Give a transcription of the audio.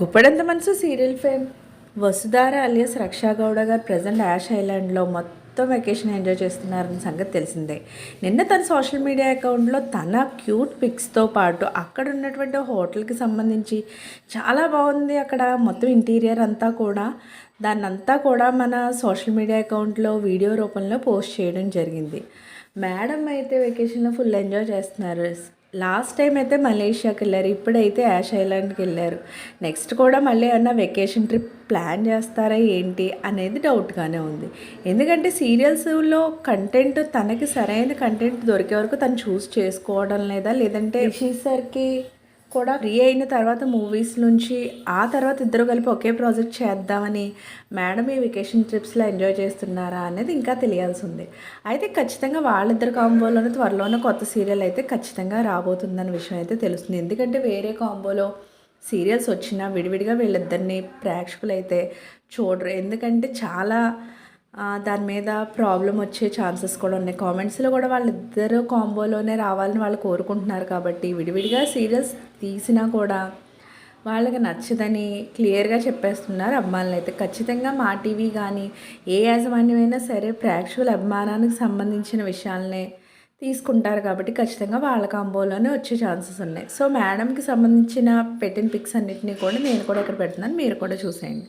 గుప్పడంత మనసు? Serial fame Vasudhara alias Raksha Gowda గారు present ash ఐలాండ్లో మొత్తం వెకేషన్ ఎంజాయ్ చేస్తున్నారన్న సంగతి తెలిసిందే. నిన్న తన సోషల్ మీడియా అకౌంట్లో తన క్యూట్ పిక్స్తో పాటు అక్కడ ఉన్నటువంటి హోటల్కి సంబంధించి చాలా బాగుంది అక్కడ మొత్తం ఇంటీరియర్ అంతా కూడా. దాన్నంతా కూడా మన సోషల్ మీడియా అకౌంట్లో వీడియో రూపంలో పోస్ట్ చేయడం జరిగింది. మేడం అయితే వెకేషన్లో ఫుల్ ఎంజాయ్ చేస్తున్నారు. లాస్ట్ టైం అయితే మలేషియాకి వెళ్ళారు ఇప్పుడైతే యాష్ ఐలాండ్కి వెళ్ళారు. నెక్స్ట్ కూడా మళ్ళీ ఏమన్నా వెకేషన్ ట్రిప్ ప్లాన్ చేస్తారా ఏంటి అనేది డౌట్గానే ఉంది. ఎందుకంటే సీరియల్స్లో కంటెంట్ తనకి సరైన కంటెంట్ దొరికే వరకు తను చూస్ చేసుకోవడం లేదా లేదంటే రిషి సార్కి కూడా ఫ్రీ అయిన తర్వాత మూవీస్ నుంచి ఆ తర్వాత ఇద్దరు కలిపి ఒకే ప్రాజెక్ట్ చేద్దామని మేడం ఈ వెకేషన్ ట్రిప్స్లో ఎంజాయ్ చేస్తున్నారా అనేది ఇంకా తెలియాల్సి ఉంది అయితే ఖచ్చితంగా వాళ్ళిద్దరు కాంబోలోనే త్వరలోనే కొత్త సీరియల్ అయితే ఖచ్చితంగా రాబోతుందన్న విషయం అయితే తెలుస్తుంది. ఎందుకంటే వేరే కాంబోలో సీరియల్స్ వచ్చినా విడివిడిగా వీళ్ళిద్దరిని ప్రేక్షకులు అయితే చూడరు. ఎందుకంటే చాలా దాని మీద ప్రాబ్లం వచ్చే ఛాన్సెస్ కూడా ఉన్నాయి. కామెంట్స్లో కూడా వాళ్ళిద్దరు కాంబోలోనే రావాలని వాళ్ళు కోరుకుంటున్నారు కాబట్టి విడివిడిగా సీరియల్స్ తీసినా కూడా వాళ్ళకి నచ్చదని క్లియర్గా చెప్పేస్తున్నారు అభిమానులు అయితే. ఖచ్చితంగా మా టీవీ కానీ ఏ యాజమాన్యమైనా సరే ప్రేక్షకుల అభిమానానికి సంబంధించిన విషయాలనే తీసుకుంటారు కాబట్టి ఖచ్చితంగా వాళ్ళ కాంబోలోనే వచ్చే ఛాన్సెస్ ఉన్నాయి. సో మేడంకి సంబంధించిన పెట్టిన పిక్స్ అన్నిటినీ కూడా నేను కూడా ఇక్కడ పెడుతున్నాను. మీరు కూడా చూసేయండి.